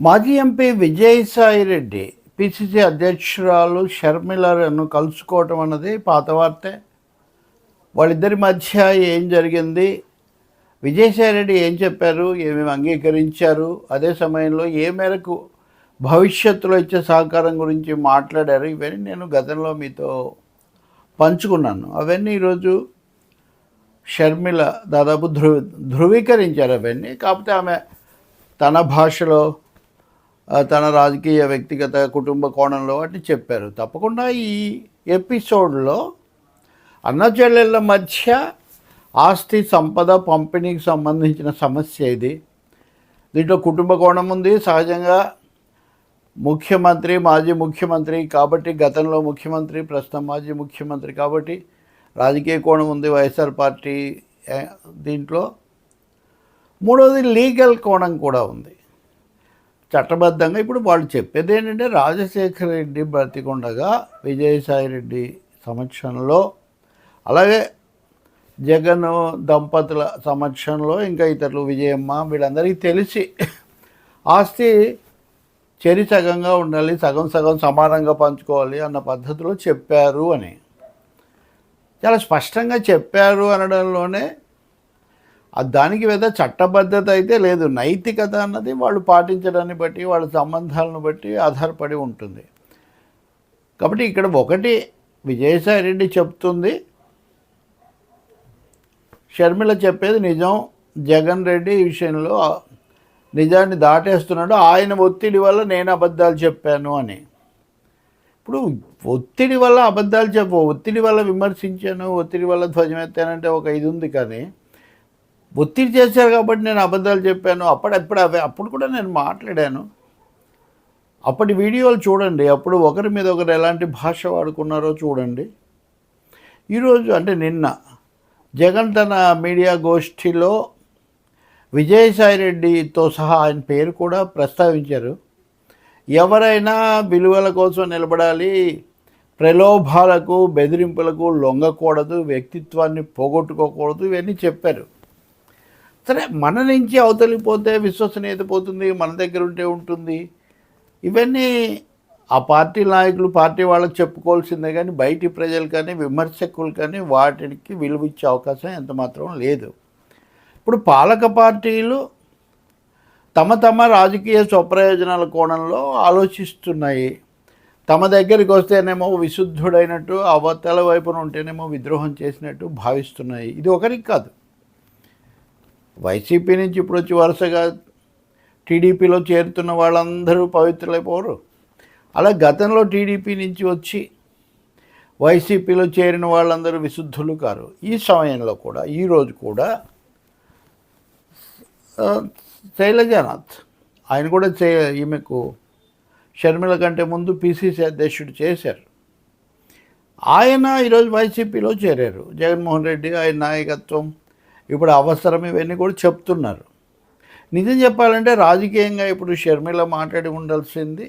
మాజీ MP Vijayasai Reddy PCC అధ్యక్షురాలు షర్మిలను కలుసుకోవటం అన్నది పాత వార్తే. వాళ్ళిద్దరి మధ్య ఏం జరిగింది? విజయసాయి రెడ్డి ఏం చెప్పారు? ఏమేమి అంగీకరించారు? అదే సమయంలో ఏ మేరకు భవిష్యత్తులో ఇచ్చే సహకారం గురించి మాట్లాడారు? ఇవన్నీ నేను గతంలో మీతో పంచుకున్నాను. అవన్నీ ఈరోజు షర్మిల దాదాపు ధృ ధృవీకరించారు అవన్నీ. కాకపోతే ఆమె తన భాషలో తన రాజకీయ వ్యక్తిగత కుటుంబ కోణంలో వాటిని చెప్పారు. తప్పకుండా ఈ ఎపిసోడ్లో అన్న చెల్లెళ్ళ మధ్య ఆస్తి సంపద పంపిణీకి సంబంధించిన సమస్య ఇది. దీంట్లో కుటుంబ కోణం ఉంది. సహజంగా ముఖ్యమంత్రి మాజీ ముఖ్యమంత్రి కాబట్టి గతంలో ముఖ్యమంత్రి ప్రస్తుతం మాజీ ముఖ్యమంత్రి కాబట్టి రాజకీయ కోణం ఉంది వైఎస్ఆర్ పార్టీ దీంట్లో. మూడవది లీగల్ కోణం కూడా ఉంది. చట్టబద్ధంగా ఇప్పుడు వాళ్ళు చెప్పేది ఏంటంటే రాజశేఖర రెడ్డి బ్రతికుండగా విజయసాయి రెడ్డి సమక్షంలో అలాగే జగన్ దంపతుల సమక్షంలో ఇంకా ఇతరులు విజయమ్మ వీళ్ళందరికీ తెలిసి ఆస్తి చెరి సగంగా ఉండాలి సగం సగం సమానంగా పంచుకోవాలి అన్న పద్ధతిలో చెప్పారు అని. చాలా స్పష్టంగా చెప్పారు అనడంలోనే దానికి పెద్ద చట్టబద్ధత అయితే లేదు. నైతికత అన్నది వాళ్ళు పాటించడాన్ని బట్టి వాళ్ళ సంబంధాలను బట్టి ఆధారపడి ఉంటుంది. కాబట్టి ఇక్కడ ఒకటి విజయసాయి రెడ్డి చెప్తుంది. షర్మిల చెప్పేది నిజం. జగన్ రెడ్డి ఈ విషయంలో నిజాన్ని దాటేస్తున్నాడు. ఆయన ఒత్తిడి వల్ల నేను అబద్ధాలు చెప్పాను అని. ఇప్పుడు ఒత్తిడి వల్ల అబద్ధాలు చెప్పు ఒత్తిడి వల్ల విమర్శించాను ఒత్తిడి వల్ల ధ్వజమెత్తానంటే ఒక ఇది ఉంది కానీ ఒత్తిడి చేశారు కాబట్టి నేను అబద్ధాలు చెప్పాను. అప్పుడప్పుడు అవే అప్పుడు కూడా నేను మాట్లాడాను. అప్పటి వీడియోలు చూడండి. అప్పుడు ఒకరి మీద ఒకరు ఎలాంటి భాష వాడుకున్నారో చూడండి. ఈరోజు అంటే నిన్న జగన్ తన మీడియా గోష్ఠిలో విజయసాయి రెడ్డితో సహా ఆయన పేరు కూడా ప్రస్తావించారు. ఎవరైనా విలువల కోసం నిలబడాలి. ప్రలోభాలకు బెదిరింపులకు లొంగకూడదు. వ్యక్తిత్వాన్ని పోగొట్టుకోకూడదు. ఇవన్నీ చెప్పారు. సరే మన నుంచి అవతలిపోతే విశ్వసనీయత పోతుంది మన దగ్గర ఉంటే ఉంటుంది. ఇవన్నీ ఆ పార్టీ నాయకులు పార్టీ వాళ్ళకి చెప్పుకోవాల్సిందే కానీ బయటి ప్రజలు కానీ విమర్శకులు కానీ వాటికి విలువ ఇచ్చే అవకాశం ఎంత మాత్రం లేదు. ఇప్పుడు పాలక పార్టీలు తమ తమ రాజకీయ స్వప్రయోజనాల కోణంలో ఆలోచిస్తున్నాయి. తమ దగ్గరికి వస్తేనేమో విశుద్ధుడైనట్టు అవతల వైపున ఉంటేనేమో విద్రోహం చేసినట్టు భావిస్తున్నాయి. ఇది ఒకరికి కాదు. వైసీపీ నుంచి ఇప్పుడు వచ్చి వరుసగా టీడీపీలో చేరుతున్న వాళ్ళందరూ పవిత్రులైపోరు. అలా గతంలో టీడీపీ నుంచి వచ్చి వైసీపీలో చేరిన వాళ్ళందరూ విశుద్ధులు కారు. ఈ సమయంలో కూడా ఈరోజు కూడా శైలజనాథ్ శైలజానాథ్ ఆయన కూడా చే ఈమెకు షర్మిల కంటే ముందు పిసిసి అధ్యక్షుడు చేశారు. ఆయన ఈరోజు వైసీపీలో చేరారు. జగన్మోహన్ రెడ్డి ఆయన నాయకత్వం ఇప్పుడు అవసరం ఇవన్నీ కూడా చెప్తున్నారు. నిజం చెప్పాలంటే రాజకీయంగా ఇప్పుడు షర్మిల మాట్లాడి ఉండాల్సింది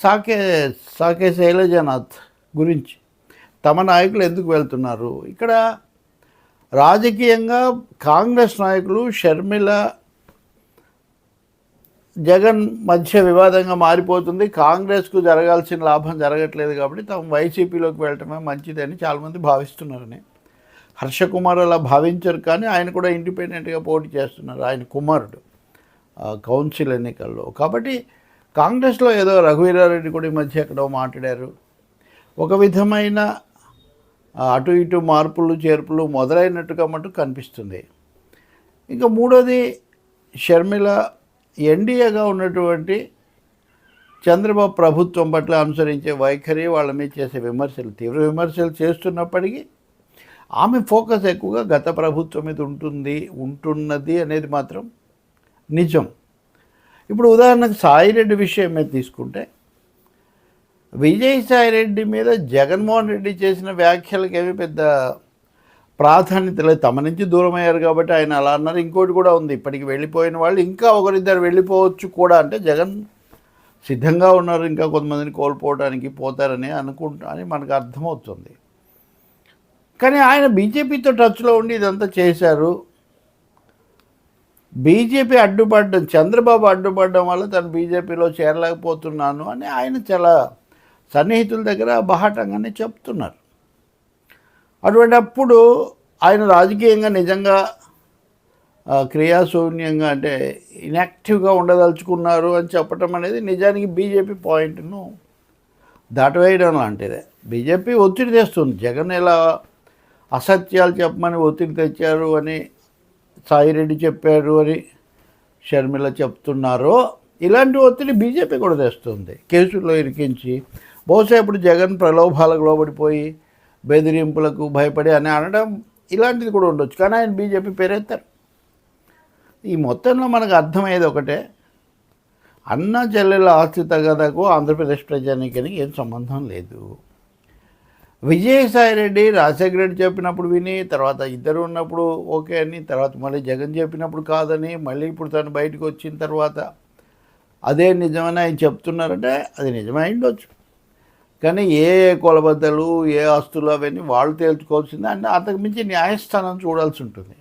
సాకే సాకే శైలజనాథ్ గురించి. తమ నాయకులు ఎందుకు వెళ్తున్నారు? ఇక్కడ రాజకీయంగా కాంగ్రెస్ నాయకులు షర్మిల జగన్ మధ్య వివాదంగా మారిపోతుంది. కాంగ్రెస్కు జరగాల్సిన లాభం జరగట్లేదు కాబట్టి తాము వైసీపీలోకి వెళ్ళటమే మంచిదని చాలామంది భావిస్తున్నారని. హర్షకుమార్ అలా భావించరు కానీ ఆయన కూడా ఇండిపెండెంట్గా పోటీ చేస్తున్నారు. ఆయన కుమారుడు కౌన్సిల్ ఎన్నికల్లో. కాబట్టి కాంగ్రెస్లో ఏదో రఘువీరారెడ్డి కూడా ఈ మధ్య ఎక్కడో మాట్లాడారు. ఒక విధమైన అటు ఇటు మార్పులు చేర్పులు మొదలైనట్టుగా మటు కనిపిస్తుంది. ఇంకా మూడోది షర్మిల ఎన్డీఏగా ఉన్నటువంటి చంద్రబాబు ప్రభుత్వం పట్ల అనుసరించే వైఖరి వాళ్ళ మీద చేసే విమర్శలు తీవ్ర విమర్శలు చేస్తున్నప్పటికీ ఆమె ఫోకస్ ఎక్కువగా గత ప్రభుత్వం మీద ఉంటుంది ఉంటున్నది అనేది మాత్రం నిజం. ఇప్పుడు ఉదాహరణకు సాయిరెడ్డి విషయం మీద తీసుకుంటే విజయసాయిరెడ్డి మీద జగన్మోహన్ రెడ్డి చేసిన వ్యాఖ్యలకు ఏమి పెద్ద ప్రాధాన్యత లేదు. తమ నుంచి దూరం అయ్యారు కాబట్టి ఆయన అలా అన్నారు. ఇంకోటి కూడా ఉంది. ఇప్పటికి వెళ్ళిపోయిన వాళ్ళు ఇంకా ఒకరిద్దరు వెళ్ళిపోవచ్చు కూడా అంటే జగన్ సిద్ధంగా ఉన్నారు. ఇంకా కొంతమందిని కోల్పోవడానికి పోతారని అనుకుంటా అని మనకు అర్థమవుతుంది. కానీ ఆయన బీజేపీతో టచ్లో ఉండి ఇదంతా చేశారు. బీజేపీ అడ్డుపడడం చంద్రబాబు అడ్డుపడడం వల్ల తను బీజేపీలో చేరలేకపోతున్నాను అని ఆయన చాలా సన్నిహితుల దగ్గర బహాటంగానే చెప్తున్నారు. అటువంటప్పుడు ఆయన రాజకీయంగా నిజంగా క్రియాశూన్యంగా అంటే ఇన్యాక్టివ్గా ఉండదలుచుకున్నారు అని చెప్పటం అనేది నిజానికి బీజేపీ పాయింట్ను దాటవేయడం లాంటిదే. బీజేపీ ఒత్తిడి తెస్తుంది. జగన్ ఎలా అసత్యాలు చెప్పమని ఒత్తిడి తెచ్చారు అని సాయిరెడ్డి చెప్పారు అని షర్మిల చెప్తున్నారో ఇలాంటి ఒత్తిడి బీజేపీ కూడా తెస్తుంది. కేసుల్లో ఇరికించి బహుశా ఇప్పుడు జగన్ ప్రలోభాలకు లోబడిపోయి బెదిరింపులకు భయపడి అని అనడం ఇలాంటిది కూడా ఉండొచ్చు. కానీ ఆయన బీజేపీ పేరెత్తారు. ఈ మొత్తంలో మనకు అర్థమయ్యేది ఒకటే అన్న చెల్లెల ఆస్తి తగదకు ఆంధ్రప్రదేశ్ ప్రజానీకానికి ఏం సంబంధం లేదు. విజయసాయిరెడ్డి రాజశేఖర రెడ్డి చెప్పినప్పుడు విని తర్వాత ఇద్దరు ఉన్నప్పుడు ఓకే అని తర్వాత మళ్ళీ జగన్ చెప్పినప్పుడు కాదని మళ్ళీ ఇప్పుడు తను బయటకు వచ్చిన తర్వాత అదే నిజమని ఆయన చెప్తున్నారంటే అది నిజమై ఉండొచ్చు. కానీ ఏ ఏ కొలబద్దలు ఏ ఆస్తులు అవన్నీ వాళ్ళు తేల్చుకోవాల్సిందే. అంటే అంతకుమించి న్యాయస్థానం చూడాల్సి ఉంటుంది.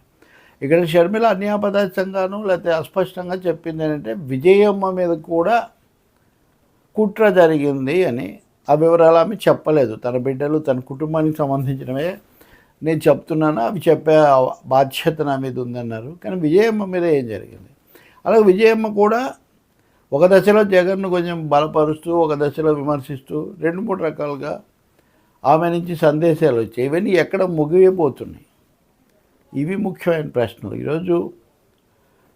ఇక్కడ షర్మిల అన్యాపదార్థంగాను లేకపోతే అస్పష్టంగా చెప్పింది ఏంటంటే విజయమ్మ మీద కూడా కుట్ర జరిగింది అని ఆ వివరాలు ఆమె చెప్పలేదు. తన బిడ్డలు తన కుటుంబానికి సంబంధించినవే నేను చెప్తున్నాను. అవి చెప్పే బాధ్యత నా మీద ఉందన్నారు. కానీ విజయమ్మ మీద ఏం జరిగింది? అలాగే విజయమ్మ కూడా ఒక దశలో జగన్ను కొంచెం బలపరుస్తూ ఒక దశలో విమర్శిస్తూ రెండు మూడు రకాలుగా ఆమె నుంచి సందేశాలు వచ్చాయి. ఇవన్నీ ఎక్కడ ముగియబోతున్నాయి? ఇవి ముఖ్యమైన ప్రశ్నలు. ఈరోజు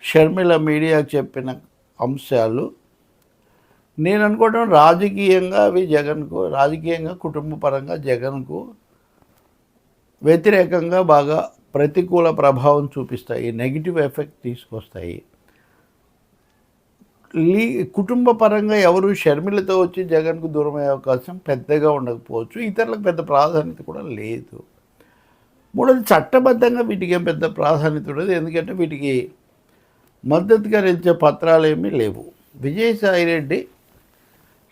షర్మిల మీడియాకు చెప్పిన అంశాలు నేను అనుకోవడం రాజకీయంగా అవి జగన్కు రాజకీయంగా కుటుంబ పరంగా జగన్కు వ్యతిరేకంగా బాగా ప్రతికూల ప్రభావం చూపిస్తాయి నెగిటివ్ ఎఫెక్ట్ తీసుకొస్తాయి. లీ కుటుంబ పరంగా ఎవరు షర్మిలతో వచ్చి జగన్కు దూరం అయ్యే అవకాశం పెద్దగా ఉండకపోవచ్చు ఇతరులకు పెద్ద ప్రాధాన్యత కూడా లేదు. మూడోది చట్టబద్ధంగా వీటికి ఏం పెద్ద ప్రాధాన్యత ఉండదు ఎందుకంటే వీటికి మద్దతుగా నిలిచే పత్రాలు ఏమీ లేవు. విజయసాయి రెడ్డి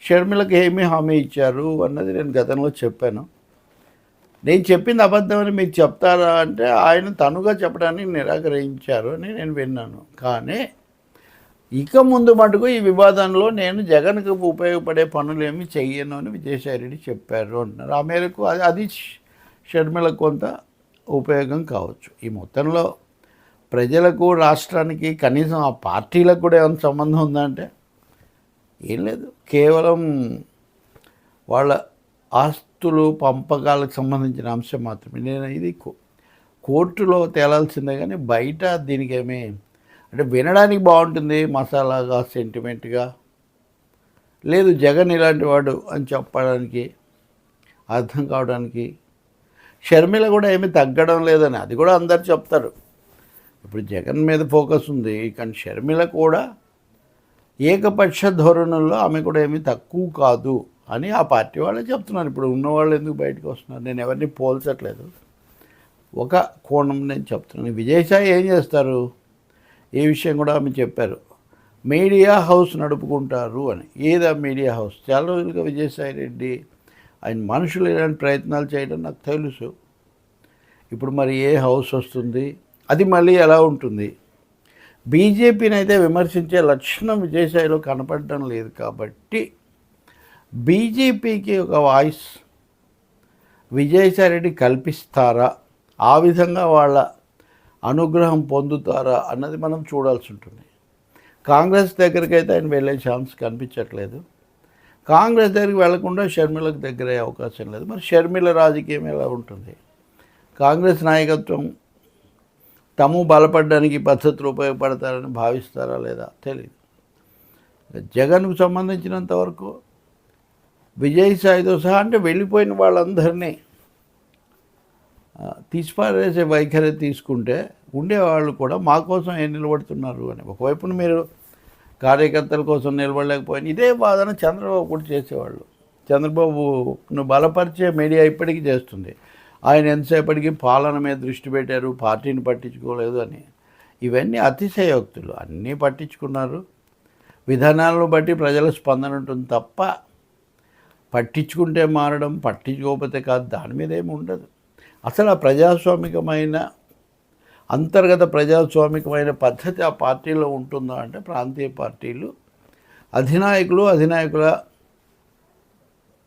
షర్మిలకు ఏమీ హామీ ఇచ్చారు అన్నది నేను గతంలో చెప్పాను. నేను చెప్పింది అబద్ధమని మీకు చెప్తారా అంటే ఆయన తనుగా చెప్పడానికి నిరాకరించారు అని నేను విన్నాను. కానీ ఇక ముందు మటుకు ఈ వివాదంలో నేను జగన్కు ఉపయోగపడే పనులు ఏమి చెయ్యను అని విజయసాయి రెడ్డి చెప్పారు అంటున్నారు. ఆ మేరకు అది అది షర్మిలకు కొంత ఉపయోగం కావచ్చు. ఈ మొత్తంలో ప్రజలకు రాష్ట్రానికి కనీసం ఆ పార్టీలకు కూడా ఏమైనా సంబంధం ఉందంటే ఏం లేదు. కేవలం వాళ్ళ ఆస్తులు పంపకాలకు సంబంధించిన అంశం మాత్రమే. నేను ఇది కో- కోర్టులో తేలాల్సిందే కానీ బయట దీనికి అంటే వినడానికి బాగుంటుంది మసాలాగా సెంటిమెంట్గా. లేదు జగన్ ఇలాంటి వాడు అని చెప్పడానికి అర్థం కావడానికి. షర్మిల కూడా ఏమీ తగ్గడం లేదని అది కూడా అందరు చెప్తారు. ఇప్పుడు జగన్ మీద ఫోకస్ ఉంది కానీ షర్మిల కూడా ఏకపక్ష ధోరణుల్లో ఆమె కూడా ఏమీ తక్కువ కాదు అని ఆ పార్టీ వాళ్ళే చెప్తున్నారు. ఇప్పుడు ఉన్నవాళ్ళు ఎందుకు బయటకు వస్తున్నారు? నేను ఎవరిని పోల్చట్లేదు. ఒక కోణం నేను చెప్తున్నాను. విజయసాయి ఏం చేస్తారు? ఈ విషయం కూడా ఆమె చెప్పారు. మీడియా హౌస్ నడుపుకుంటారు అని. ఏదా మీడియా హౌస్? చాలా రోజులుగా విజయసాయి రెడ్డి ఆయన మనుషులు ఇలాంటి ప్రయత్నాలు చేయడం నాకు తెలుసు. ఇప్పుడు మరి ఏ హౌస్ వస్తుంది? అది మళ్ళీ ఎలా ఉంటుంది? బీజేపీని అయితే విమర్శించే లక్షణం విజయసాయిలో కనపడడం లేదు కాబట్టి బీజేపీకి ఒక వాయిస్ విజయసాయి రెడ్డి కల్పిస్తారా? ఆ విధంగా వాళ్ళ అనుగ్రహం పొందుతారా అన్నది మనం చూడాల్సి ఉంటుంది. కాంగ్రెస్ దగ్గరికి అయితే ఆయన వెళ్ళే ఛాన్స్ కనిపించట్లేదు. కాంగ్రెస్ దగ్గరికి వెళ్ళకుండా షర్మిలకు దగ్గర అయ్యే అవకాశం లేదు. మరి షర్మిల రాజకీయం ఎలా ఉంటుంది? కాంగ్రెస్ నాయకత్వం తాము బలపడడానికి పద్ధతులు ఉపయోగపడతారని భావిస్తారా లేదా? తెలియదు జగన్కు సంబంధించినంత వరకు విజయసాయితో సహా అంటే వెళ్ళిపోయిన వాళ్ళందరినీ తీసిపారేసే వైఖరి తీసుకుంటే ఉండేవాళ్ళు కూడా మా కోసం ఏం నిలబడుతున్నారు అని. ఒకవైపున మీరు కార్యకర్తల కోసం నిలబడలేకపోయిన ఇదే వాదన చంద్రబాబు కూడా చేసేవాళ్ళు. చంద్రబాబును బలపరిచే మీడియా ఇప్పటికీ చేస్తుంది. ఆయన ఎంతసేపటికి పాలన మీద దృష్టి పెట్టారు పార్టీని పట్టించుకోలేదు అని. ఇవన్నీ అతిశయోక్తులు. అన్నీ పట్టించుకున్నారు. విధానాలను బట్టి ప్రజల స్పందన ఉంటుంది తప్ప పట్టించుకుంటే మారడం పట్టించుకోకపోతే కాదు దాని మీద ఏమి ఉండదు. అసలు ఆ ప్రజాస్వామికమైన అంతర్గత ప్రజాస్వామికమైన పద్ధతి ఆ పార్టీలో ఉంటుందా అంటే ప్రాంతీయ పార్టీలు అధినాయకులు అధినాయకుల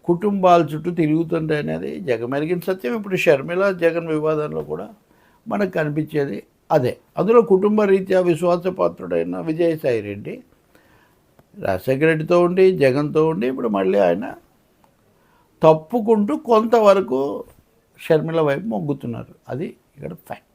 కుటుంబాల చుట్టూ తిరుగుతుంటే అనేది జగమెరిగిన సత్యం. ఇప్పుడు షర్మిల జగన్ వివాదంలో కూడా మనకు కనిపించేది అదే. అందులో కుటుంబ రీత్యా విశ్వాసపాత్రుడైన విజయసాయి రెడ్డి రాజశేఖర రెడ్డితో ఉండి జగన్తో ఉండి ఇప్పుడు మళ్ళీ ఆయన తప్పుకుంటూ కొంతవరకు షర్మిల వైపు మొగ్గుతున్నారు. అది ఇక్కడ ఫ్యాక్ట్